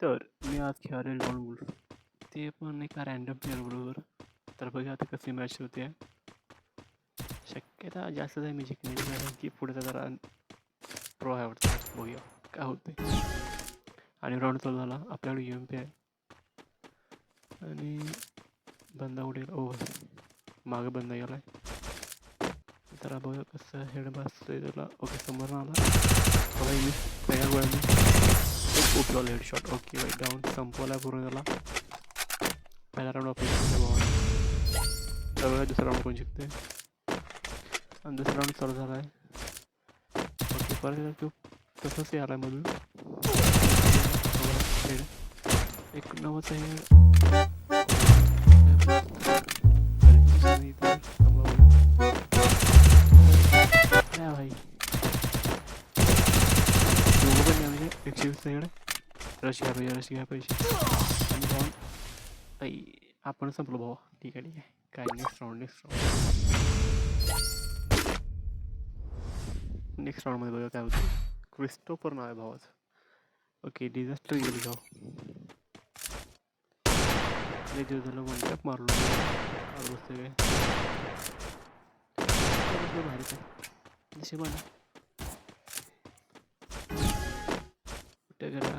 तर मी आज खेळाले lawn wolf ते पण एका रॅन्डम प्लेअरबरोबर तर बघा आता कशी मॅच होते. शक्यता जास्त आहे मी जिंकण्याची कारण की पुढे जरा प्रो आहे वाटतं. बघूया काय होते आणि राऊंड चालू झाला. आपल्याकडे यू एम पी आहे. आणि बंदा उडेल ओ मागं बंदा आहे जरा बघा कसं हेड बसतोय त्याला. ओके समोर आला. बघा मी पहिल्या गोळ्याने खूप लावलं हेड ओके वाईट डाऊन संपवला पूर्ण झाला पहिला राऊंड आपण जिंकले बाबा तर दुसरा राऊंड कोण शिकते आणि दुसरा राऊंड चालू झाला आहे ओके परत एकदा तो तसंच यायला मधून. एक नवच हेड रश घ्या पाहिजे रश घ्या पाहिजे आणि भाऊ आई आपण संपलो भाऊ. ठीक आहे ठीक आहे. काय next round next round next राऊंडमध्ये बघा काय होतं क्रिस्टोफर नाव आहे भावाचं ओके डिझास्टर गेली लय दिवस झालं वन टॅप मारलो. बसते काय? भारी काय? नशिबानं. कुठे गेला?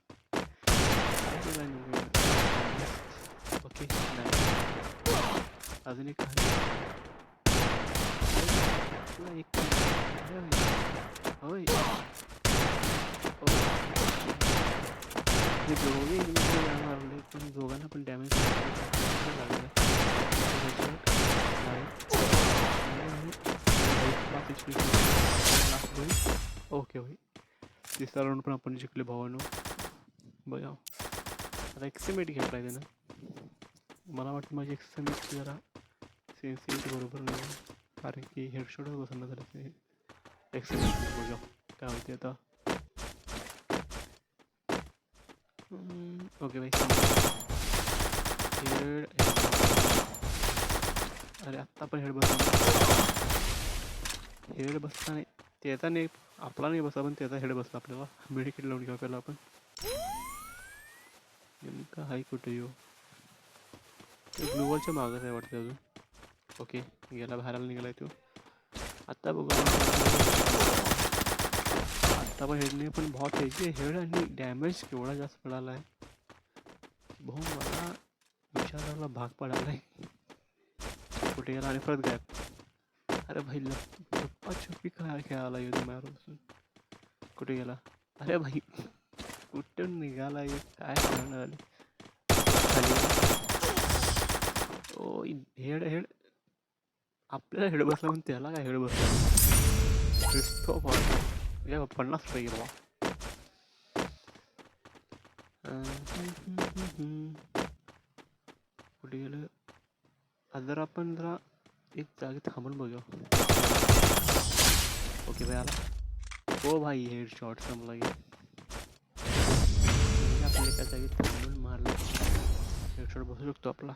नाही ओके. नाही अजून एक एक होय दोघे मारले पण दोघांना पण डॅमेज लागलं ओके. होय तिसरा राऊंड पण आपण जिंकले भावानो बघा. आता एक्समेट घेतला आहे त्यानं मला वाटतं माझी एक्समेट जरा सेन्सिटिव्ह बरोबर नाही कारण की हेडशॉट बसणं झालं ते. एक्समेट बघा काय होते आता. ओके भाई हेड अरे, आत्ता पण हेड बसला हेड बसला नाही. त्याचा नाही, आपला नाही बसला, पण त्याचा हेड बसला आपल्याला. मेडिकेट लावून घ्या पहिला आपण. नेमका हाय कुठे येऊ ग्लुवलच्या मागच आहे वाटतं अजून ओके गेला बाहेर निघालाय तो। आत्ता बघू आत्ता पण हेड नाही पण बहुत त्याचे हेड आणि डॅमेज केवढा जास्त पडाला आहे भाऊ मला विचारायला भाग पडायला आहे कुठे गेला आणि परत गायब अरे भाई लप्पा छुपी काय खेळायला येतो माझ्यापासून कुठे गेला अरे भाई कुठून निघाला काय करणार ओ हेड हेड आपल्याला हेड बसला पण त्याला काय हेड बसला? क्रिस्टो पन्नास गेला कुठे गेलं? आपण जरा एक जागी थांबून ओके भाई आला. हो भाई हेड शॉट संपला की. आपल्या एका थांबून मारलं. हेड शॉट बसू शकतो आपला.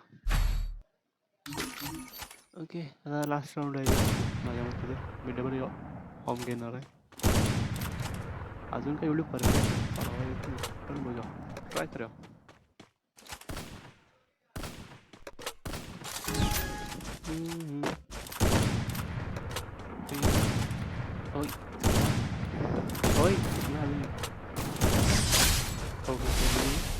ओके आता लास्ट राऊंड आहे माझ्या मते मी डबल फॉर्म घेणार आहे अजून काही एवढी परफेक्ट पण बघा ट्राय करूया Oi. Oi. Oi.